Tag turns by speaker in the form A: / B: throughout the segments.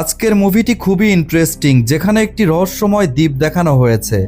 A: আজকের মুভিটি খুবই ইন্টারেস্টিং যেখানে একটি রহস্যময় দ্বীপ দেখানো হয়েছে।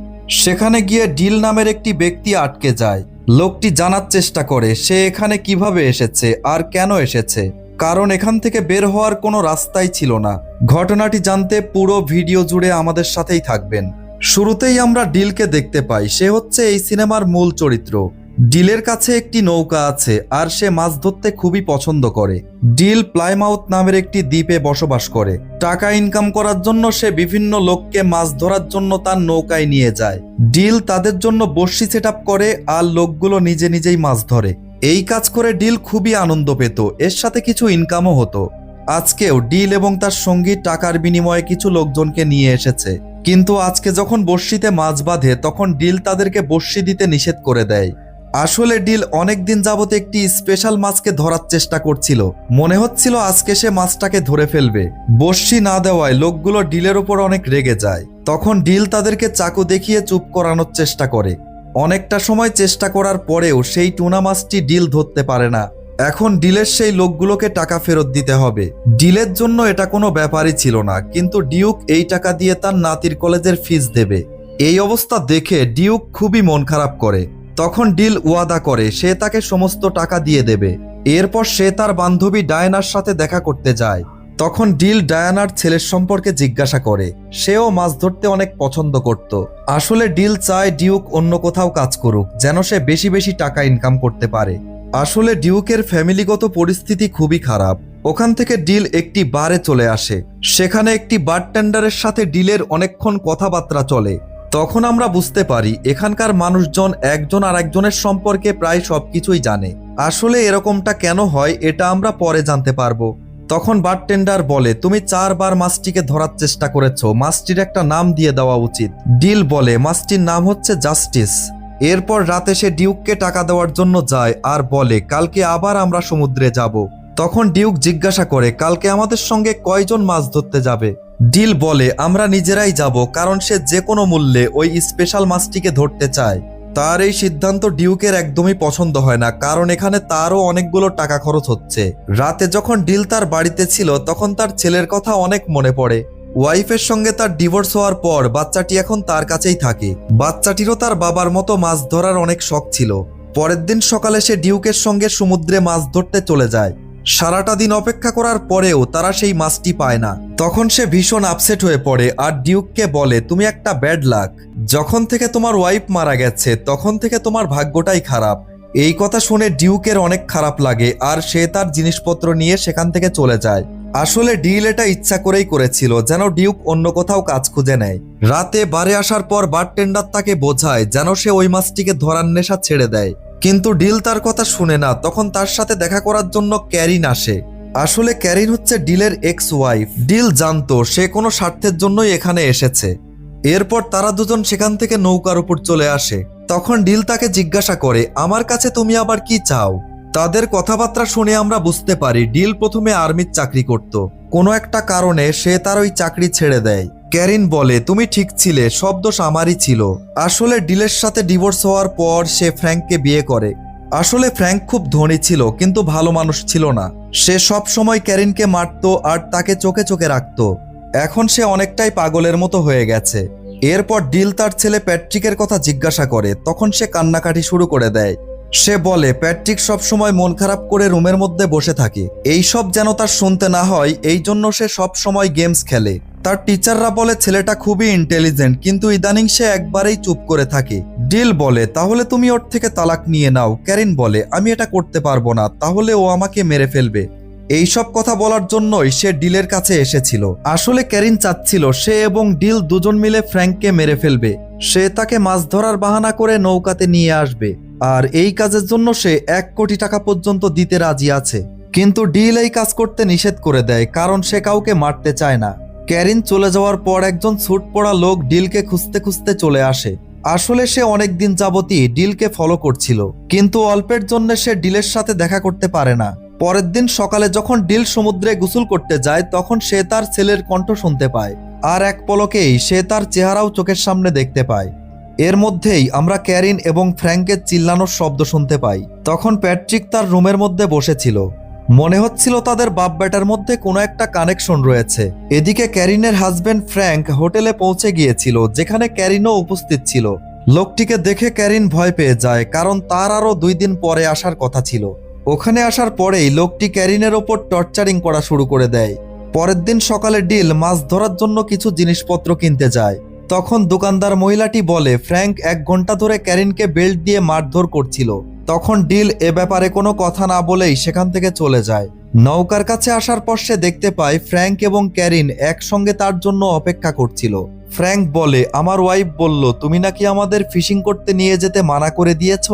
A: সেখানে গিয়ে ডিল নামের একটি ব্যক্তি আটকে যায়। লোকটি জানার চেষ্টা করে, সে এখানে কীভাবে এসেছে, আর কেন এসেছে? কারণ এখান থেকে বের হওয়ার কোনো রাস্তাই ছিল না। ঘটনাটি জানতে পুরো ভিডিও জুড়ে আমাদের সাথেই থাকবেন। শুরুতেই আমরা ডিলকে দেখতে পাই, সে হচ্ছে এই সিনেমার মূল চরিত্র। ডিলের কাছে একটি নৌকা আছে আর সে মাছ ধরতে খুবই পছন্দ করে। ডিল প্লাইমাউথ নামের একটি দ্বীপে বসবাস করে। টাকা ইনকাম করার জন্য সে বিভিন্ন লোককে মাছ ধরার জন্য তার নৌকায় নিয়ে যায়। ডিল তাদের জন্য বর্ষি সেট করে আর লোকগুলো নিজে নিজেই মাছ ধরে। এই কাজ করে ডিল খুবই আনন্দ পেত। এর সাথে কিছু ইনকামও হতো। আজকেও ডিল এবং তার সঙ্গী টাকার বিনিময়ে কিছু লোকজনকে নিয়ে এসেছে। কিন্তু আজকে যখন বর্ষিতে মাছ বাঁধে, তখন ডিল তাদেরকে বর্ষি দিতে নিষেধ করে দেয়। আসলে ডিল অনেক দিন যাবত একটি স্পেশাল মাছকে ধরার চেষ্টা করছিল। মনে হচ্ছিল আজকে সে মাছটাকে ধরে ফেলবে। বর্ষি না দেওয়ায় লোকগুলো ডিলের ওপর অনেক রেগে যায়। তখন ডিল তাদেরকে চাকু দেখিয়ে চুপ করানোর চেষ্টা করে। অনেকটা সময় চেষ্টা করার পরেও সেই টুনা মাছটি ডিল ধরতে পারে না। এখন ডিলের সেই লোকগুলোকে টাকা ফেরত দিতে হবে। ডিলের জন্য এটা কোনো ব্যাপারই ছিল না, কিন্তু ডিউক এই টাকা দিয়ে তার নাতির কলেজের ফিস দেবে। এই অবস্থা দেখে ডিউক খুবই মন খারাপ করে। তখন ডিল ওয়াদা করে, সে তাকে সমস্ত টাকা দিয়ে দেবে। এরপর সে তার বান্ধবী ডায়নার সাথে দেখা করতে যায়। তখন ডিল ডায়ানার ছেলের সম্পর্কে জিজ্ঞাসা করে, সেও মাছ ধরতে অনেক পছন্দ করত। আসলে ডিল চায় ডিউক অন্য কোথাও কাজ করুক, যেন সে বেশি বেশি টাকা ইনকাম করতে পারে। আসলে ডিউকের ফ্যামিলিগত পরিস্থিতি খুবই খারাপ। ওখান থেকে ডিল একটি বারে চলে আসে। সেখানে একটি বার বারটেন্ডারের সাথে ডিলের অনেকক্ষণ কথাবার্তা চলে। তখন আমরা বুঝতে পারি এখানকার মানুষজন একজন আর একজনের সম্পর্কে প্রায় সবকিছুই জানে। আসলে এরকমটা কেন হয় এটা আমরা পরে জানতে পারব। তখন বারটেন্ডার বলে, তুমি চারবার মাছটিকে ধরার চেষ্টা করেছ, মাছটির একটা নাম দিয়ে দেওয়া উচিত। ডিল বলে, মাছটির নাম হচ্ছে জাস্টিস। এরপর রাতে সে ডিউককে টাকা দেওয়ার জন্য যায় আর বলে, কালকে আবার আমরা সমুদ্রে যাব। তখন ডিউক জিজ্ঞাসা করে, কালকে আমাদের সঙ্গে কয়জন মাছ ধরতে যাবে? ডিল বলে, আমরা নিজেরাই যাব, কারণ সে যে কোনো মূল্যে ওই স্পেশাল মাছটিকে ধরতে চায়। তার এই সিদ্ধান্ত ডিউকের একদমই পছন্দ হয় না, কারণ এখানে তারও অনেকগুলো টাকা খরচ হচ্ছে। রাতে যখন ডিল তার বাড়িতে ছিল, তখন তার ছেলের কথা অনেক মনে পড়ে। ওয়াইফের সঙ্গে তার ডিভোর্স হওয়ার পর বাচ্চাটি এখন তার কাছেই থাকে। বাচ্চাটিরও তার বাবার মতো মাছ ধরার অনেক শখ ছিল। পরের দিন সকালে সে ডিউকের সঙ্গে সমুদ্রে মাছ ধরতে চলে যায়। সারাটা দিন অপেক্ষা করার পরেও তারা সেই মাছটি পায় না। তখন সে ভীষণ আপসেট হয়ে পড়ে আর ডিউককে বলে, তুমি একটা ব্যাড লাক যখন থেকে তোমার ওয়াইফ মারা গেছে, তখন থেকে তোমার ভাগ্যটাই খারাপ। এই কথা শুনে ডিউকের অনেক খারাপ লাগে আর সে তার জিনিসপত্র নিয়ে সেখান থেকে চলে যায়। আসলে ডিল এটা ইচ্ছা করেই করেছিল, যেন ডিউক অন্য কোথাও কাজ খুঁজে নেয়। রাতে বারে আসার পর বারটেন্ডার তাকে বোঝায় যেন সে ওই মাছটিকে ধরার নেশা ছেড়ে দেয়। কিন্তু ডিল তার কথা শুনে না, তখন তার সাথে দেখা করার জন্য ক্যারিন আসে। আসলে ক্যারিন হচ্ছে ডিলের এক্স ওয়াইফ ডিল জানতো, সে কোনো স্বার্থের জন্যই এখানে এসেছে। এরপর তারা দুজন সেখান থেকে নৌকার উপর চলে আসে। তখন ডিল তাকে জিজ্ঞাসা করে, আমার কাছে তুমি আবার কি চাও? তাদের কথাবার্তা শুনে আমরা বুঝতে পারি, ডিল প্রথমে আর্মির চাকরি করত। কোনো একটা কারণে সে তার ওই চাকরি ছেড়ে দেয়। ক্যারিন বলে, তুমি ঠিক ছিলে, সব দোষ আমারই ছিল। আসলে ডিলের সাথে ডিভোর্স হওয়ার পর সে ফ্র্যাঙ্ককে বিয়ে করে। আসলে ফ্র্যাঙ্ক খুব ধনী ছিল, কিন্তু ভালো মানুষ ছিল না। সে সব সময় ক্যারিনকে মারত আর তাকে চোখে চোখে রাখত। এখন সে অনেকটাই পাগলের মতো হয়ে গেছে। এরপর ডিল তার ছেলে প্যাট্রিকের কথা জিজ্ঞাসা করে, তখন সে কান্নাকাটি শুরু করে দেয়। সে বলে, প্যাট্রিক সব সময় মন খারাপ করে রুমের মধ্যে বসে থাকে। এই সব যেন তার শুনতে না হয়, এই জন্য সে সব সময় গেমস খেলে। তার টিচাররা বলে, ছেলেটা খুবই ইন্টেলিজেন্ট কিন্তু ইদানিং সে একবারেই চুপ করে থাকে। ডিল বলে, তাহলে তুমি ওর থেকে তালাক নিয়ে নাও। ক্যারিন বলে, আমি এটা করতে পারব না, তাহলে ও আমাকে মেরে ফেলবে। এইসব কথা বলার জন্যই সে ডিলের কাছে এসেছিল। আসলে ক্যারিন চাচ্ছিল, সে এবং ডিল দুজন মিলে ফ্র্যাঙ্ককে মেরে ফেলবে। সে তাকে মাছ ধরার বাহানা করে নৌকাতে নিয়ে আসবে। আর এই কাজের জন্য সে এক কোটি টাকা পর্যন্ত দিতে রাজি আছে। কিন্তু ডিল এই কাজ করতে নিষেধ করে দেয়, কারণ সে কাউকে মারতে চায় না। ক্যারিন চলে যাওয়ার পর একজন ছুট পড়া লোক ডিলকে খুঁজতে খুঁজতে চলে আসে। আসলে সে অনেক দিন যাবতই ডিলকে ফলো করছিল, কিন্তু অল্পের জন্য সে ডিলের সাথে দেখা করতে পারে না। পরের দিন সকালে যখন ডিল সমুদ্রে গোসল করতে যায়, তখন সে তার ছেলের কণ্ঠ শুনতে পায়, আর এক পলকেই সে তার চেহারাও চোখের সামনে দেখতে পায়। এর মধ্যেই আমরা ক্যারিন এবং ফ্র্যাঙ্কের চিল্লানোর শব্দ শুনতে পাই। তখন প্যাট্রিক তার রুমের মধ্যে বসেছিল। মনে হচ্ছিল তাদের বাপ বেটার মধ্যে কোনো একটা কানেকশন রয়েছে। এদিকে ক্যারিনের হাজবেন্ড ফ্র্যাঙ্ক হোটেলে পৌঁছে গিয়েছিল, যেখানে ক্যারিনও উপস্থিত ছিল। লোকটিকে দেখে ক্যারিন ভয় পেয়ে যায়, কারণ তার আরও দুই দিন পরে আসার কথা ছিল। ওখানে আসার পরেই লোকটি ক্যারিনের ওপর টর্চারিং করা শুরু করে দেয়। পরের দিন সকালে ডিল মাছ ধরার জন্য কিছু জিনিসপত্র কিনতে যায়। তখন দোকানদার মহিলাটি বলে ফ্র্যাঙ্ক এক ঘণ্টা ধরে ক্যারিনকে বেল্ট দিয়ে মারধর করছিল। তখন ডিল এ ব্যাপারে কোনো কথা না বলেই সেখান থেকে চলে যায়। নৌকার কাছে আসার পর সে দেখতে পায় ফ্র্যাঙ্ক এবং ক্যারিন একসঙ্গে তার জন্য অপেক্ষা করছিল। ফ্র্যাঙ্ক বলে, আমার ওয়াইফ বলল, তুমি নাকি আমাদের ফিশিং করতে নিয়ে যেতে মানা করে দিয়েছ?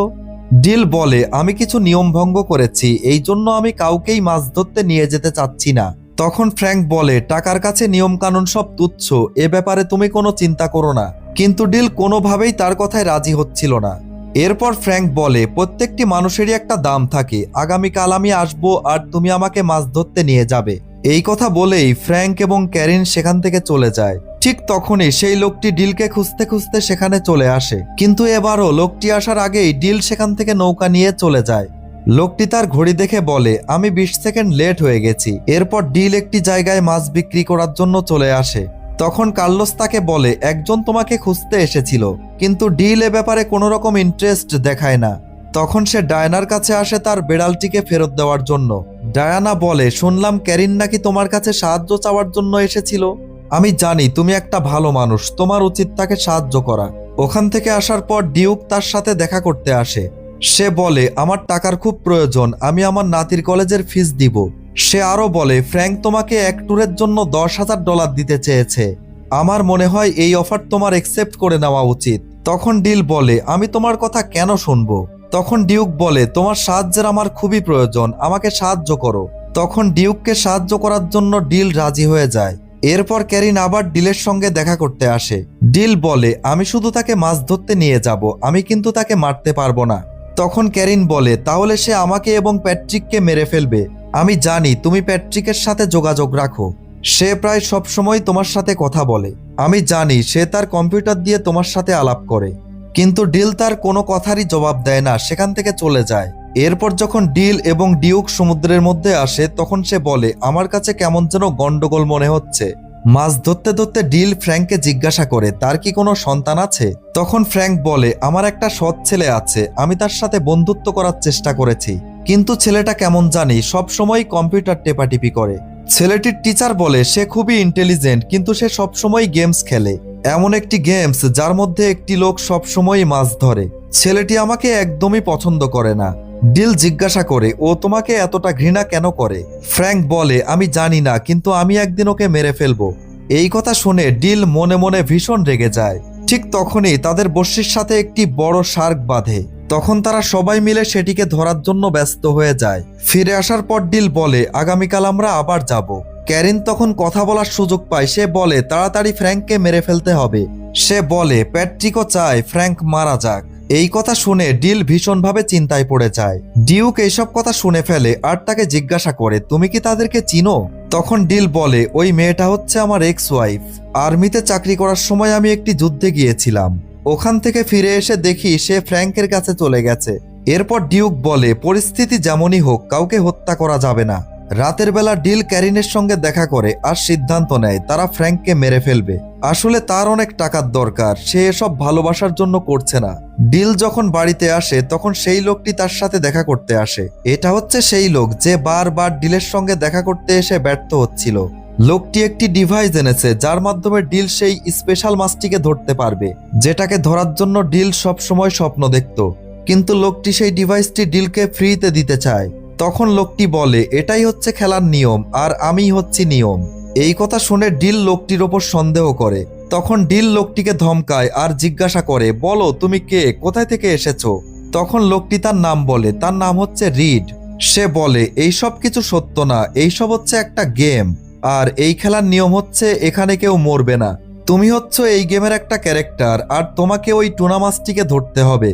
A: ডিল বলে, আমি কিছু নিয়ম ভঙ্গ করেছি, এই জন্য আমি কাউকেই মাছ ধরতে নিয়ে যেতে চাচ্ছি না। তখন ফ্র্যাঙ্ক বলে, টাকার কাছে নিয়ম কানুন সব তুচ্ছ, এ ব্যাপারে তুমি কোনো চিন্তা করো না। কিন্তু ডিল কোনোভাবেই তার কথায় রাজি হচ্ছিল না। এরপর ফ্র্যাঙ্ক বলে, প্রত্যেকটি মানুষেরই একটা দাম থাকে। আগামীকাল আমি আসব আর তুমি আমাকে মাছ ধরতে নিয়ে যাবে। এই কথা বলেই ফ্র্যাঙ্ক এবং ক্যারিন সেখান থেকে চলে যায়। ঠিক তখনই সেই লোকটি ডিলকে খুঁজতে খুঁজতে সেখানে চলে আসে। কিন্তু এবারও লোকটি আসার আগেই ডিল সেখান থেকে নৌকা নিয়ে চলে যায়। লোকটি তার ঘড়ি দেখে বলে, আমি বিশ সেকেন্ড লেট হয়ে গেছি। এরপর ডিল একটি জায়গায় মাছ বিক্রি করার জন্য চলে আসে। তখন কার্লোস তাকে বলে, একজন তোমাকে খুঁজতে এসেছিল, কিন্তু ডিল এ ব্যাপারে কোনো রকম ইন্টারেস্ট দেখায় না। তখন সে ডায়নার কাছে আসে তার বেড়ালটিকে ফেরত দেওয়ার জন্য। ডায়ানা বলে, শুনলাম ক্যারিন নাকি তোমার কাছে সাহায্য চাওয়ার জন্য এসেছিল। আমি জানি তুমি একটা ভালো মানুষ, তোমার উচিত তাকে সাহায্য করা। ওখান থেকে আসার পর ডিউক তার সাথে দেখা করতে আসে। সে বলে, আমার টাকার খুব প্রয়োজন, আমি আমার নাতির কলেজের ফিস দিব। সে আরও বলে, ফ্র্যাঙ্ক তোমাকে এক ট্যুরের জন্য দশ হাজার ডলার দিতে চেয়েছে। আমার মনে হয় এই অফার তোমার একসেপ্ট করে নেওয়া উচিত। তখন ডিল বলে, আমি তোমার কথা কেন শুনব? তখন ডিউক বলে, তোমার সাহায্যের আমার খুবই প্রয়োজন, আমাকে সাহায্য করো। তখন ডিউককে সাহায্য করার জন্য ডিল রাজি হয়ে যায়। এরপর ক্যারিন আবার ডিলের সঙ্গে দেখা করতে আসে। ডিল বলে, আমি শুধু তাকে মাছ ধরতে নিয়ে যাব, আমি কিন্তু তাকে মারতে পারব না। তখন ক্যারিন বলে, তাহলে সে আমাকে এবং প্যাট্রিককে মেরে ফেলবে। আমি জানি তুমি প্যাট্রিকের সাথে যোগাযোগ রাখো। সে প্রায় সব সময় তোমার সাথে কথা বলে। আমি জানি সে তার কম্পিউটার দিয়ে তোমার সাথে আলাপ করে। কিন্তু ডিল তার কোনো কথারই জবাব দেয় না, সেখান থেকে চলে যায়। এরপর যখন ডিল এবং ডিউক সমুদ্রের মধ্যে আসে, তখন সে বলে, আমার কাছে কেমন যেন গন্ডগোল মনে হচ্ছে। মাছ ধরতে ধরতে ডিল ফ্র্যাঙ্ককে জিজ্ঞাসা করে, তার কি কোনো সন্তান আছে? তখন ফ্র্যাঙ্ক বলে, আমার একটা সৎ ছেলে আছে। আমি তার সাথে বন্ধুত্ব করার চেষ্টা করেছি। কিন্তু ছেলেটা কেমন জানি সব সময় কম্পিউটার টেপাটিপি করে। ছেলেটির টিচার বলে, সে খুবই ইন্টেলিজেন্ট কিন্তু সে সবসময় গেমস খেলে। এমন একটি গেমস যার মধ্যে একটি লোক সবসময় মাছ ধরে। ছেলেটি আমাকে একদমই পছন্দ করে না। ডিল জিজ্ঞাসা করে, ও তোমাকে এতটা ঘৃণা কেন করে? ফ্র্যাঙ্ক বলে, আমি জানি না, কিন্তু আমি একদিন ওকে মেরে ফেলব। এই কথা শুনে ডিল মনে মনে ভীষণ রেগে যায়। ঠিক তখনই তাদের বর্ষির সাথে একটি বড় শার্ক বাঁধে। তখন তারা সবাই মিলে সেটিকে ধরার জন্য ব্যস্ত হয়ে যায়। ফিরে আসার পর ডিল বলে, আগামীকাল আমরা আবার যাব। ক্যারিন তখন কথা বলার সুযোগ পায়। সে বলে, তাড়াতাড়ি ফ্র্যাঙ্ককে মেরে ফেলতে হবে। সে বলে, প্যাট্রিকও চায়, ফ্র্যাঙ্ক মারা যাক। এই কথা শুনে ডিল ভীষণভাবে চিন্তায় পড়ে যায়। ডিউক এইসব কথা শুনে ফেলে আর তাকে জিজ্ঞাসা করে, তুমি কি তাদেরকে চিনো? তখন ডিল বলে, ওই মেয়েটা হচ্ছে আমার এক্স ওয়াইফ আর্মিতে চাকরি করার সময় আমি একটি যুদ্ধে গিয়েছিলাম। ওখান থেকে ফিরে এসে দেখি সে ফ্র্যাঙ্কের কাছে চলে গেছে। এরপর ডিউক বলে, পরিস্থিতি যেমনই হোক, কাউকে হত্যা করা যাবে না। রাতের বেলা ডিল ক্যারিনের সঙ্গে দেখা করে আর সিদ্ধান্ত নেয়, তারা ফ্র্যাঙ্ককে মেরে ফেলবে। আসলে তার অনেক টাকার দরকার, সে এসব ভালোবাসার জন্য করছে না। ডিল যখন বাড়িতে আসে, তখন সেই লোকটি তার সাথে দেখা করতে আসে। এটা হচ্ছে সেই লোক যে বারবার ডিলের সঙ্গে দেখা করতে এসে ব্যর্থ হচ্ছিল। লোকটি একটি ডিভাইস এনেছে, যার মাধ্যমে ডিল সেই স্পেশাল মাছটিকে ধরতে পারবে, যেটাকে ধরার জন্য ডিল সব সময় স্বপ্ন দেখত। কিন্তু লোকটি সেই ডিভাইসটি ডিলকে ফ্রিতে দিতে চায়। তখন লোকটি বলে, এটাই হচ্ছে খেলার নিয়ম, আর আমি হচ্ছি নিয়ম। এই কথা শুনে ডিল লোকটির ওপর সন্দেহ করে। তখন ডিল লোকটিকে ধমকায় আর জিজ্ঞাসা করে, বলো, তুমি কে? কোথায় থেকে এসেছ? তখন লোকটি তার নাম বলে, তার নাম হচ্ছে রিড। সে বলে, এইসব কিছু সত্য না, এইসব হচ্ছে একটা গেম। আর এই খেলার নিয়ম হচ্ছে এখানে কেউ মরবে না। তুমি হচ্ছ এই গেমের একটা ক্যারেক্টার, আর তোমাকে ওই টুনামাসটিকে ধরতে হবে।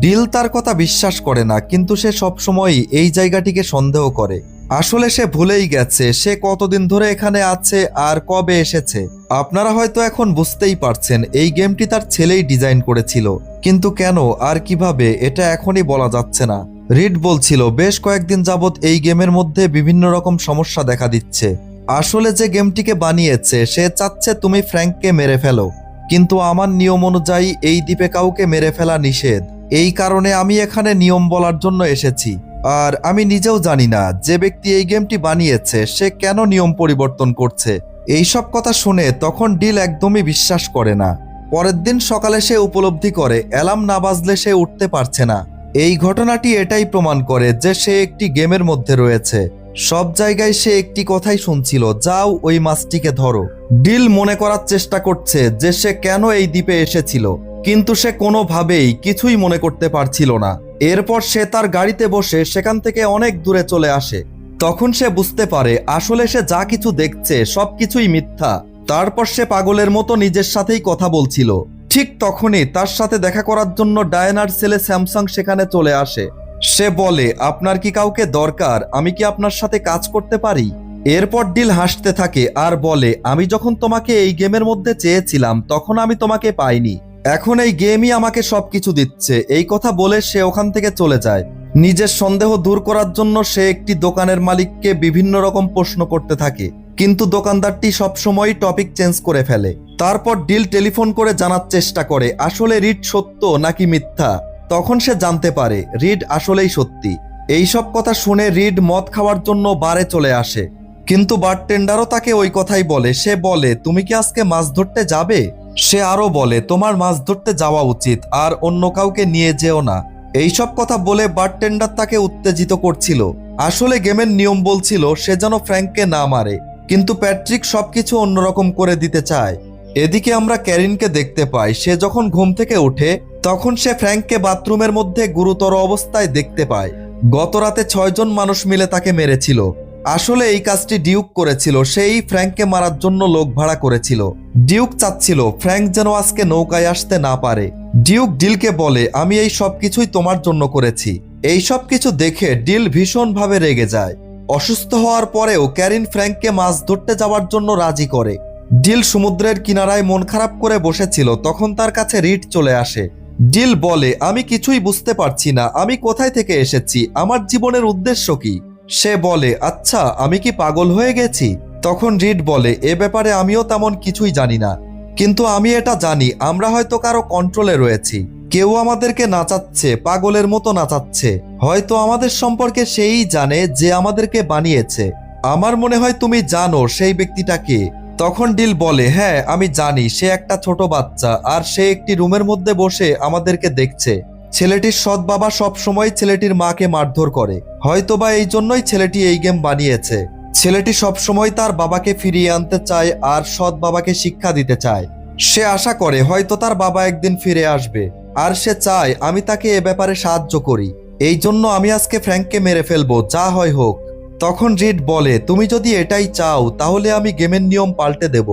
A: ডিল তার কথা বিশ্বাস করে না, কিন্তু সে সবসময়ই এই জায়গাটিকে সন্দেহ করে। আসলে সে ভুলেই গেছে, সে কতদিন ধরে এখানে আছে আর কবে এসেছে। আপনারা হয়তো এখন বুঝতেই পারছেন, এই গেমটি তার ছেলেই ডিজাইন করেছিল। কিন্তু কেন আর কীভাবে, এটা এখনই বলা যাচ্ছে না। রিড বলছিল, বেশ কয়েকদিন যাবৎ এই গেমের মধ্যে বিভিন্ন রকম সমস্যা দেখা দিচ্ছে। আসলে যে গেমটিকে বানিয়েছে, সে চাচ্ছে তুমি ফ্র্যাঙ্ককে মেরে ফেলো। কিন্তু আমার নিয়ম অনুযায়ী এই দ্বীপে কাউকে মেরে ফেলা নিষেধ। এই কারণে আমি এখানে নিয়ম বলার জন্য এসেছি। আর আমি নিজেও জানি না যে ব্যক্তি এই গেমটি বানিয়েছে, সে কেন নিয়ম পরিবর্তন করছে। এইসব কথা শুনে তখন ডিল একদমই বিশ্বাস করে না। পরের দিন সকালে সে উপলব্ধি করে, অ্যালার্ম না বাজলে সে উঠতে পারছে না। এই ঘটনাটি এটাই প্রমাণ করে যে সে একটি গেমের মধ্যে রয়েছে। সব জায়গায় সে একটি কথাই শুনছিল, যাও ওই মাছটিকে ধরো। ডিল মনে করার চেষ্টা করছে যে সে কেন এই দ্বীপে এসেছিল, কিন্তু সে কোনোভাবেই কিছুই মনে করতে পারছিল না। এরপর সে তার গাড়িতে বসে সেখান থেকে অনেক দূরে চলে আসে। তখন সে বুঝতে পারে, আসলে সে যা কিছু দেখছে সব কিছুই মিথ্যা। তারপর সে পাগলের মতো নিজের সাথেই কথা বলছিল। ঠিক তখনই তার সাথে দেখা করার জন্য ডায়নার ছেলে স্যামসাং সেখানে চলে আসে। সে বলে, আপনার কি কাউকে দরকার? আমি কি আপনার সাথে কাজ করতে পারি? এরপর ডিল হাসতে থাকে আর বলে, আমি যখন তোমাকে এই গেমের মধ্যে চেয়েছিলাম, তখন আমি তোমাকে পাইনি। এখন এই গেমই আমাকে সবকিছু দিচ্ছে। এই কথা বলে সে ওখান থেকে চলে যায়। নিজের সন্দেহ দূর করার জন্য সে একটি দোকানের মালিককে বিভিন্ন রকম প্রশ্ন করতে থাকে। কিন্তু দোকানদারটি সবসময় টপিক চেঞ্জ করে ফেলে। তারপর ডিল টেলিফোন করে জানার চেষ্টা করে, আসলে রিট সত্য নাকি মিথ্যা? তখন সে জানতে পারে, রিড আসলেই সত্যি। এইসব কথা শুনে রিড মদ খাওয়ার জন্য বারে চলে আসে। কিন্তু বারটেন্ডারও তাকে ওই কথাই বলে, সে বলে, তুমি কি আজকে মাছ ধরতে যাবে? সে আরও বলে, তোমার মাছ ধরতে যাওয়া উচিত, আর অন্য কাউকে নিয়ে যেও না। এইসব কথা বলে বারটেন্ডার তাকে উত্তেজিত করছিল। আসলে গেমের নিয়ম বলছিল, সে যেন ফ্র্যাঙ্ককে না মারে। কিন্তু প্যাট্রিক সবকিছু অন্যরকম করে দিতে চায়। এদিকে আমরা ক্যারিনকে দেখতে পাই, সে যখন ঘুম থেকে ওঠে তখন সে ফ্র্যাঙ্ককে বাথরুমের মধ্যে গুরুতর অবস্থায় দেখতে পায়। গত রাতে ছয়জন মানুষ মিলে তাকে মেরেছিল। আসলে এই কাজটি ডিউক করেছিল, সেই ফ্র্যাঙ্ককে মারার জন্য লোক ভাড়া করেছিল। ডিউক চাচ্ছিল, ফ্র্যাঙ্ক যেন আজকে নৌকায় আসতে না পারে। ডিউক ডিলকে বলে, আমি এই সব কিছুই তোমার জন্য করেছি। এই সব কিছু দেখে ডিল ভীষণভাবে রেগে যায়। অসুস্থ হওয়ার পরেও ক্যারিন ফ্র্যাঙ্ককে মাছ ধরতে যাওয়ার জন্য রাজি করে। ডিল সমুদ্রের কিনারায় মন খারাপ করে বসেছিল, তখন তার কাছে রিট চলে আসে। ডিল বলে, আমি কিছুই বুঝতে পারছি না। আমি কোথায় থেকে এসেছি? আমার জীবনের উদ্দেশ্য কি? সে বলে আচ্ছা আমি কি পাগল হয়ে গেছি? তখন রিড বলে, এ ব্যাপারে আমিও তেমন কিছুই জানি না। কিন্তু আমি এটা জানি, আমরা হয়তো কারও কন্ট্রোলে রয়েছি। কেউ আমাদেরকে নাচাচ্ছে, পাগলের মতো নাচাচ্ছে। হয়তো আমাদের সম্পর্কে সেই জানে যে আমাদেরকে বানিয়েছে। আমার মনে হয় তুমি জানো সেই ব্যক্তিটাকে তখন ডিল বলে হ্যাঁ আমি জানি, সে একটা ছোট বাচ্চা আর সে একটি রুমের মধ্যে বসে আমাদেরকে দেখছে। ছেলেটির সৎ বাবা সবসময় ছেলেটির মাকে মারধর করে। হয়তোবা এই জন্যই ছেলেটি এই গেম বানিয়েছে। ছেলেটি সবসময় তার বাবাকে ফিরিয়ে আনতে চায় আর সৎ বাবাকে শিক্ষা দিতে চায়। সে আশা করে, হয়তো তার বাবা একদিন ফিরে আসবে। আর সে চায়, আমি তাকে এ ব্যাপারে সাহায্য করি। এই জন্য আমি আজকে ফ্র্যাঙ্ককে মেরে ফেলব, যা হয় হোক। তখন রিড বলে, তুমি যদি এটাই চাও, তাহলে আমি গেমের নিয়ম পাল্টে দেব।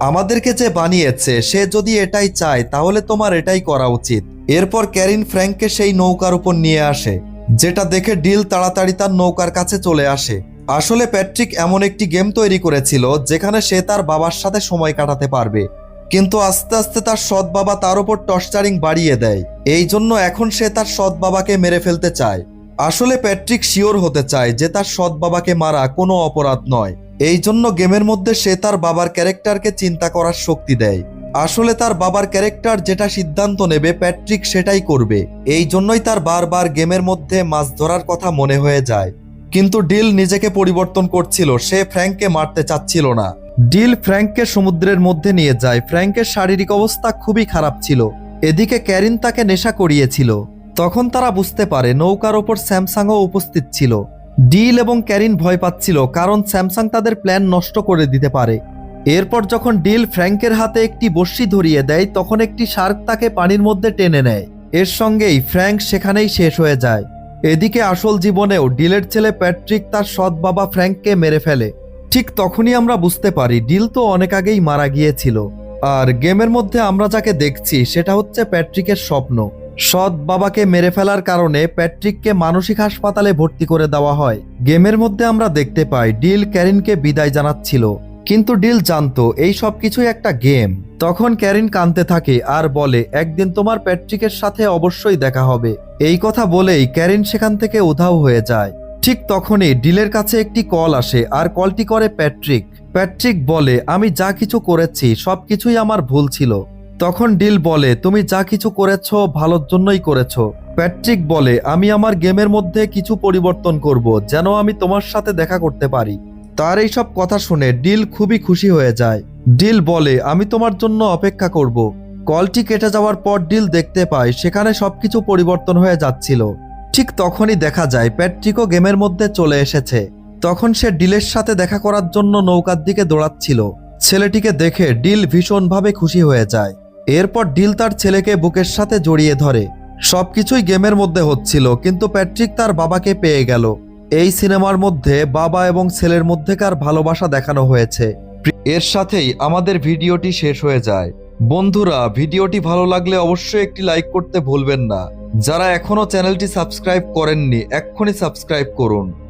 A: আমাদেরকে যে বানিয়েছে, সে যদি এটাই চায়, তাহলে তোমার এটাই করা উচিত। এরপর ক্যারিন ফ্র্যাঙ্ককে সেই নৌকার উপর নিয়ে আসে, যেটা দেখে ডিল তাড়াতাড়ি তার নৌকার কাছে চলে আসে। আসলে প্যাট্রিক এমন একটি গেম তৈরি করেছিল, যেখানে সে তার বাবার সাথে সময় কাটাতে পারবে। কিন্তু আস্তে আস্তে তার সৎ বাবা তার উপর টর্চারিং বাড়িয়ে দেয়। এই জন্য এখন সে তার সৎ বাবাকে মেরে ফেলতে চায়। আসলে প্যাট্রিক শিওর হতে চায় যে তার সৎ বাবাকে মারা কোনো অপরাধ নয়। এই জন্য গেমের মধ্যে সে তার বাবার ক্যারেক্টারকে চিন্তা করার শক্তি দেয়। আসলে তার বাবার ক্যারেক্টার যেটা সিদ্ধান্ত নেবে, প্যাট্রিক সেটাই করবে। এই জন্যই তার বারবার গেমের মধ্যে মাছ ধরার কথা মনে হয়ে যায়। কিন্তু ডিল নিজেকে পরিবর্তন করছিল, সে ফ্র্যাঙ্ককে মারতে চাচ্ছিল না। ডিল ফ্র্যাঙ্ককে সমুদ্রের মধ্যে নিয়ে যায়। ফ্র্যাঙ্কের শারীরিক অবস্থা খুবই খারাপ ছিল। এদিকে ক্যারিন তাকে নেশা করিয়েছিল। তখন তারা বুঝতে পারে নৌকার ওপর স্যামসাংও উপস্থিত ছিল। ডিল এবং ক্যারিন ভয় পাচ্ছিল, কারণ স্যামসাং তাদের প্ল্যান নষ্ট করে দিতে পারে। এরপর যখন ডিল ফ্র্যাঙ্কের হাতে একটি বড়শি ধরিয়ে দেয়, তখন একটি শার্ক তাকে পানির মধ্যে টেনে নেয়। এর সঙ্গেই ফ্র্যাঙ্ক সেখানেই শেষ হয়ে যায়। এদিকে আসল জীবনেও ডিলের ছেলে প্যাট্রিক তার সৎ বাবা ফ্র্যাঙ্ককে মেরে ফেলে। ঠিক তখনই আমরা বুঝতে পারি, ডিল তো অনেক আগেই মারা গিয়েছিল। আর গেমের মধ্যে আমরা যাকে দেখছি, সেটা হচ্ছে প্যাট্রিকের স্বপ্ন। সৎ বাবাকে মেরে ফেলার কারণে প্যাট্রিককে মানসিক হাসপাতালে ভর্তি করে দেওয়া হয়। গেমের মধ্যে আমরা দেখতে পাই, ডিল ক্যারিনকে বিদায় জানাচ্ছিল। কিন্তু ডিল জানতো, এই সব কিছুই একটা গেম। তখন ক্যারিন কানতে থাকে আর বলে, একদিন তোমার প্যাট্রিকের সাথে অবশ্যই দেখা হবে। এই কথা বলেই ক্যারিন সেখান থেকে উধাও হয়ে যায়। ঠিক তখনই ডিলের কাছে একটি কল আসে আর কলটি করে প্যাট্রিক। প্যাট্রিক বলে, আমি যা কিছু করেছি সব কিছুই আমার ভুল ছিল। তখন ডিল বলে, তুমি যা কিছু করেছ ভালোর জন্যই করেছ। প্যাট্রিক বলে, আমি আমার গেমের মধ্যে কিছু পরিবর্তন করব, যেন আমি তোমার সাথে দেখা করতে পারি। তার এইসব কথা শুনে ডিল খুবই খুশি হয়ে যায়। ডিল বলে, আমি তোমার জন্য অপেক্ষা করব। কলটি কেটে যাওয়ার পর ডিল দেখতে পায়, সেখানে সবকিছু পরিবর্তন হয়ে যাচ্ছিল। ঠিক তখনই দেখা যায়, প্যাট্রিকও গেমের মধ্যে চলে এসেছে। তখন সে ডিলের সাথে দেখা করার জন্য নৌকার দিকে দৌড়াচ্ছিল। ছেলেটিকে দেখে ডিল ভীষণভাবে খুশি হয়ে যায়। এরপর ডিল তার ছেলেকে বুকের সাথে জড়িয়ে ধরে। সবকিছুই গেমের মধ্যে হচ্ছিল, কিন্তু প্যাট্রিক তার বাবাকে পেয়ে গেল। এই সিনেমার মধ্যে বাবা এবং ছেলের মধ্যেকার ভালোবাসা দেখানো হয়েছে। এর সাথেই আমাদের ভিডিওটি শেষ হয়ে যায়। বন্ধুরা, ভিডিওটি ভালো লাগলে অবশ্যই একটি লাইক করতে ভুলবেন না। যারা এখনও চ্যানেলটি সাবস্ক্রাইব করেননি, এক্ষুনি সাবস্ক্রাইব করুন।